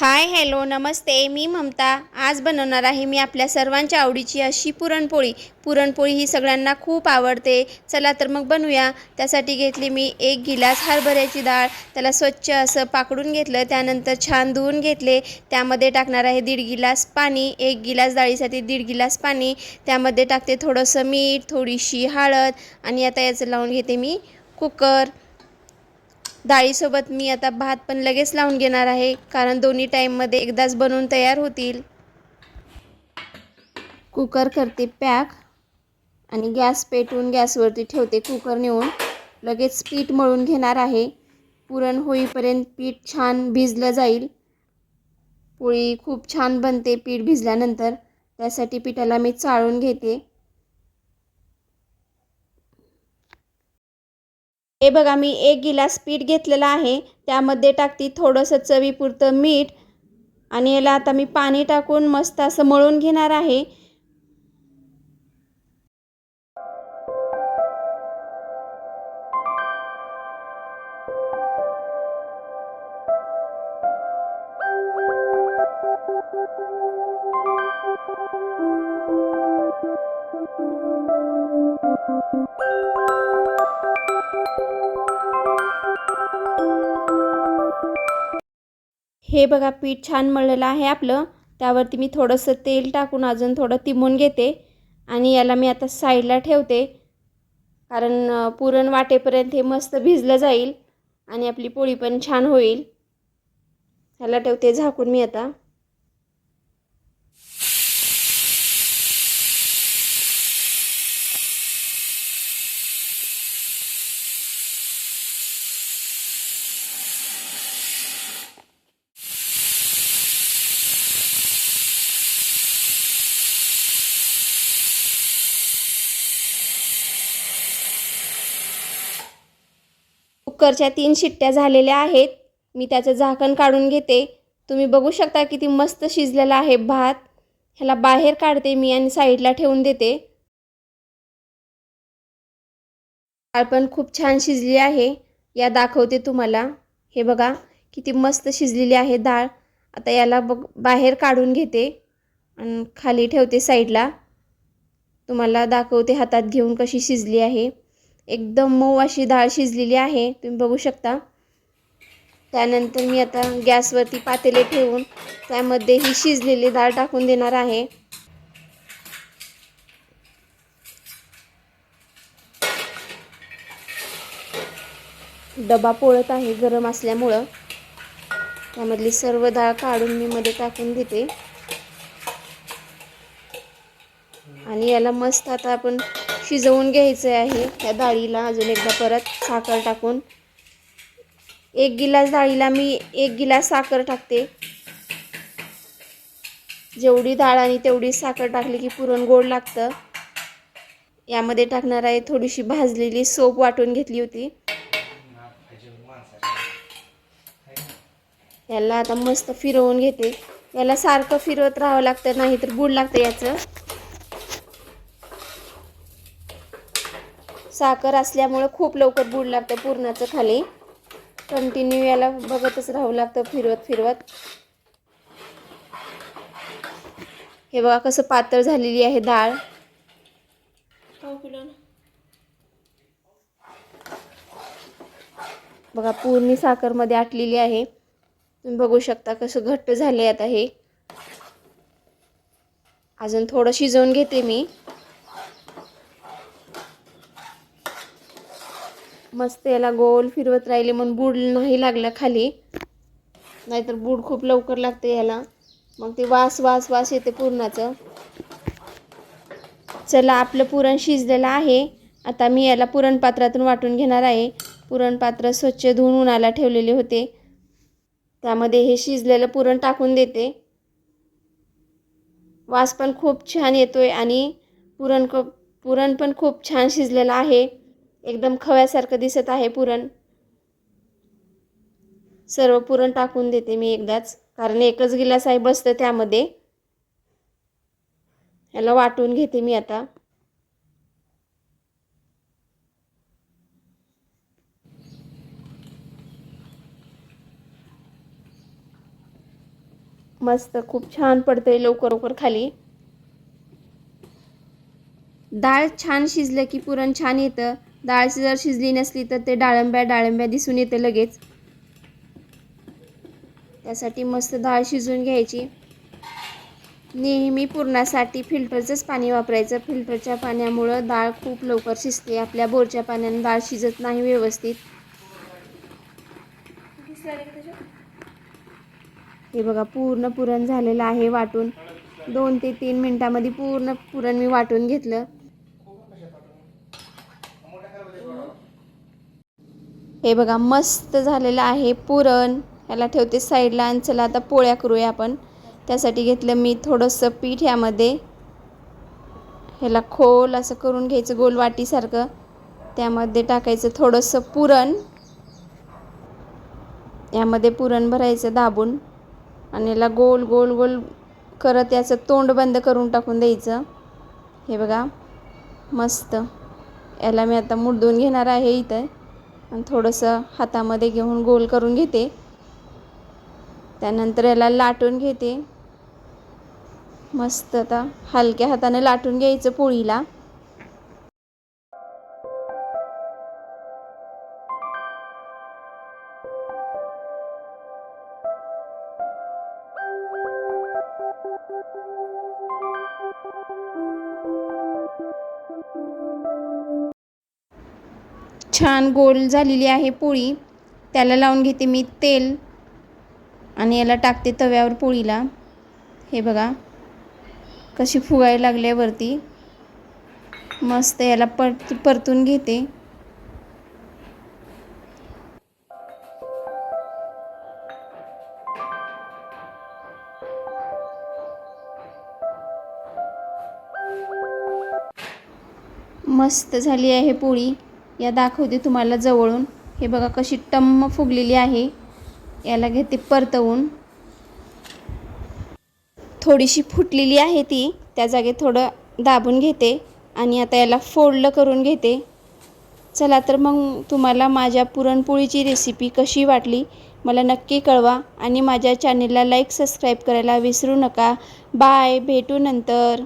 Hi hello नमस्ते मी ममता. आज बनवणार आहे मी आपल्या सर्वांच्या आवडीची अशी पुरणपोळी. पुरणपोळी ही सगळ्यांना खूप आवडते. चला तर मग बनवूया. त्यासाठी घेतली मी एक गिलास हरभऱ्याची डाळ. त्याला स्वच्छ असं पाकडून घेतलं. त्यानंतर छान धुवून घेतले. त्यामध्ये टाकणार आहे दीड गिलास पाणी. एक गिलास डाळीसाठी दीड गिलास पाणी. त्यामध्ये टाकते थोडंसं मीठ थोडीशी हळद. आणि आता याचं लावून घेते मी कुकर. डाळीसोबत मी आता भात पण लगेच लावून घेणार आहे कारण दोन्ही टाईममध्ये एकदाच बनवून तयार होतील. कुकर करते पॅक आणि गॅस पेटवून गॅसवरती ठेवते कुकर नेऊन. लगेच पीठ मळून घेणार आहे. पुरण होईपर्यंत पीठ छान भिजलं जाईल. पोळी खूप छान बनते पीठ भिजल्यानंतर. त्यासाठी पिठाला मी चाळून घेते. हे बघा मी एक गिलास पीठ घेतलेलं आहे. त्यामध्ये टाकते थोडंसं चवीपुरतं मीठ आणि याला आता मी पाणी टाकून मस्त असं मळून घेणार आहे. हे बघा पीठ छान मळलेलं आहे आपलं. त्यावरती मी थोडंसं तेल टाकून अजून थोडं तिमून घेते आणि याला मी आता साईडला ठेवते. कारण पुरण वाटेपर्यंत हे मस्त भिजलं जाईल आणि आपली पोळी पण छान होईल. ह्याला ठेवते झाकून मी आता. कुकरच्या तीन शिट्ट्या झालेल्या आहेत. मी त्याचं झाकण काढून घेते. तुम्ही बघू शकता किती मस्त शिजलेला आहे भात. ह्याला बाहेर काढते मी आणि साईडला ठेवून देते. डाळ पण खूप छान शिजली आहे. या दाखवते तुम्हाला. हे बघा किती मस्त शिजलेली आहे डाळ. आता याला बघ बाहेर काढून घेते आणि खाली ठेवते साईडला. तुम्हाला दाखवते हातात घेऊन कशी शिजली आहे. एकदम मऊ अशी डाळ शिजलेली आहे. तुम्ही बघू शकता. त्यानंतर मी आता गॅसवरती पातेले ठेवून त्यामध्ये ही शिजलेली डाळ टाकून देणार आहे. डबा पोळत आहे गरम असल्यामुळं. त्यामधली सर्व डाळ काढून मी मध्ये टाकून देते आणि याला मस्त आता आपण शिजवून घ्यायचं आहे त्या डाळीला. अजून एकदा परत साखर टाकून. एक गिलास डाळीला मी एक गिलास साखर टाकते. जेवढी डाळ आणि तेवढी साखर टाकली की पुरण गोड लागतं. यामध्ये टाकणार आहे थोडीशी भाजलेली सोप वाटून घेतली होती. याला आता मस्त फिरवून घेते. याला सारखं फिरवत राहावं लागतं नाहीतर बुड लागतं याचं. साखर असल्यामुळं खूप लवकर बुड लागतं पुरणाचं खाली. कंटिन्यू याला बघतच राहावं लागतं फिरवत फिरवत. हे बघा कसं पातळ झालेली आहे डाळ. बघा पूर्ण साखरमध्ये आटलेली आहे. तुम्ही बघू शकता कसं घट्ट झाले आता हे. अजून थोडं शिजवून घेते मी. मस्त याला गोल फिरवत राहिले म्हणून बूड नाही लागला खाली. नाहीतर बूड खूप लवकर लागते याला. मग ते वास वास वास येते पुरणाचं. चला आपलं पुरण शिजलेलं आहे. आता मी याला पुरणपात्रातून वाटून घेणार आहे. पुरणपात्र स्वच्छ धुवून उन्हाला ठेवलेले होते. त्यामध्ये हे शिजलेलं पुरण टाकून देते. वास पण खूप छान येतोय आणि पुरण क पुरण पण खूप छान शिजलेलं आहे. एकदम खव्यासारखं दिसत आहे पुरण. सर्व पुरण टाकून देते मी एकदाच कारण एकच गिलास आहे बसतं त्यामध्ये. याला वाटून घेते मी आता. मस्त खूप छान पडतंय लवकर लवकर खाली. डाळ छान शिजलं की पुरण छान येतं. डाळ जर शिजली नसली तर ते डाळंब्या डाळंब्या दिसून येते लगेच. त्यासाठी मस्त डाळ शिजवून घ्यायची. नेहमी पुरणासाठी फिल्टरचंच पाणी वापरायचं. फिल्टरच्या पाण्यामुळं डाळ खूप लवकर शिजते. आपल्या बोरच्या पाण्याने डाळ शिजत नाही व्यवस्थित. हे बघा पूर्ण पुरण झालेलं आहे वाटून. दोन ते तीन मिनटामध्ये पूर्ण पुरण मी वाटून घेतलं. हे बघा मस्त झालेलं आहे पुरण. ह्याला ठेवते साईडला आणि चला आता पोळ्या करूया आपण. त्यासाठी घेतलं मी थोडंसं पीठ ह्यामध्ये ह्याला खोल असं करून घ्यायचं गोल वाटीसारखं त्यामध्ये टाकायचं थोडंसं पुरण. यामध्ये पुरण भरायचं दाबून. आणि याला गोल गोल गोल करत याचं तोंड बंद करून टाकून द्यायचं. हे बघा मस्त. याला मी आता मुडदून घेणार आहे इथं. आणि थोडंसं हातामध्ये घेऊन गोल करून घेते. त्यानंतर याला लाटून घेते. मस्त आता हलक्या हाताने लाटून घ्यायचं पोळीला. छान गोल झालेली आहे पोळी. त्याला लावून घेते मी तेल आणि याला टाकते तव्यावर पोळीला. हे बघा कशी फुगायला लागल्यावरती मस्त याला परत परतून घेते. मस्त झाली आहे पोळी. या दाखवते तुम्हाला जवळून. हे बघा कशी टम्म फुगलेली आहे. याला घेते परतवून. थोडीशी फुटलेली आहे ती. त्या जागेत थोडं दाबून घेते आणि आता याला फोल्ड करून घेते. चला तर मग तुम्हाला माझ्या पुरणपोळीची रेसिपी कशी वाटली मला नक्की कळवा आणि माझ्या चॅनेलला लाईक सबस्क्राईब करायला विसरू नका. बाय भेटू नंतर.